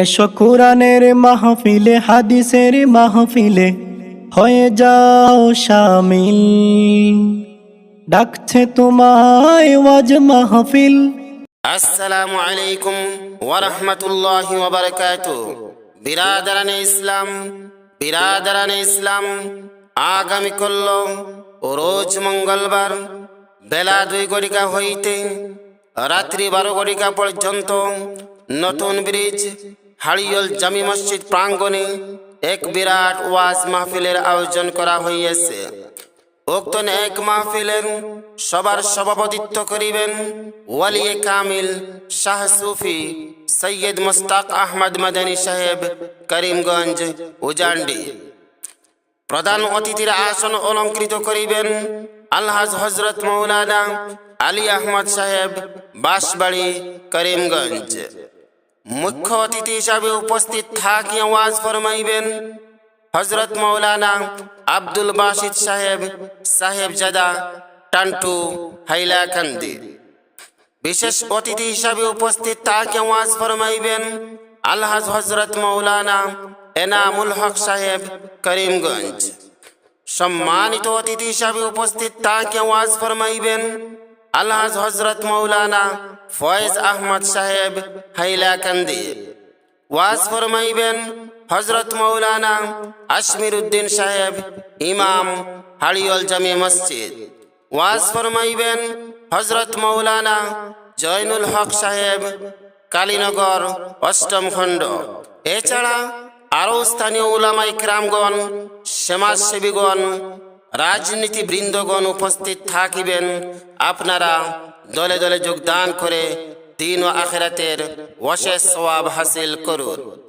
এসো কোরআনের মাহফিলে, হাদিসের মাহফিলে। হয়ে যাও শামিল। ডাকছে তোমায় ওয়াজ মাহফিল। আসসালামু আলাইকুম ওয়ারহমতুল্লাহি ওয়াবারাকাতু। বিরাদারানে ইসলাম বিরাদারানে ইসলাম। আগামী কল্ল রোজ মঙ্গলবার, বেলা দুই গড়িকা হইতে রাত্রি বারো গড়িকা পর্যন্ত নতুন ব্রিজ হাড়িয়ল জামি মসজিদ প্রাঙ্গণে এক বিরাট ওয়াজ মাহফিলের আয়োজন করা হইয়াছে। উক্ত এক মাহফিলের সবার সভাপতিত্ব করিবেন ওয়ালিয়ে কামিল শাহ সুফি সৈয়দ মুস্তাক আহমদ মাদানী সাহেব করিমগঞ্জ, উজান্ডি। প্রধান অতিথির আসন অলঙ্কৃত করিবেন আলহাজ হজরত মৌলানা আলী আহমদ সাহেব, বাঁশবাড়ি, করিমগঞ্জ। মুখ্য অতিথি হিসাবে উপস্থিত থাকি ওয়াজ ফরমাইবেন হজরত মৌলানা আব্দুল বাসিদ সাহেব সাহেব জাদা, টান্টু, হাইলাকান্দি। বিশেষ অতিথি হিসাবে উপস্থিত তাকে ওয়াজ ফরমাইবেন আলহাজ হজরত মৌলানা এনামুল হক সাহেব, করিমগঞ্জ। সম্মানিত অতিথি হিসাবে উপস্থিত তাকে ওয়াজ ফরমাইবেন আলহাজ হজরত মৌলানা ফয়েজ আহমদ সাহেব হাইলাকান্দি। ওয়াজ ফরমাইবেন হজরত মৌলানা আশমির উদ্দিন সাহেব, ইমাম হাড়িয়ল জামি মসজিদ। ওয়াজ ফরমাইবেন হজরত মৌলানা জয়নুল হক সাহেব, কালীনগর অষ্টম খণ্ড। এছাড়া আরও স্থানীয় উলামাই ক্রামগণ, সমাজসেবীগণ রাজনীতি বৃন্দগণ উপস্থিত থাকিবেন। আপনারা দলে দলে যোগদান করে দিন ও আখেরাতের অশেষ সওয়াব হাসিল করুন।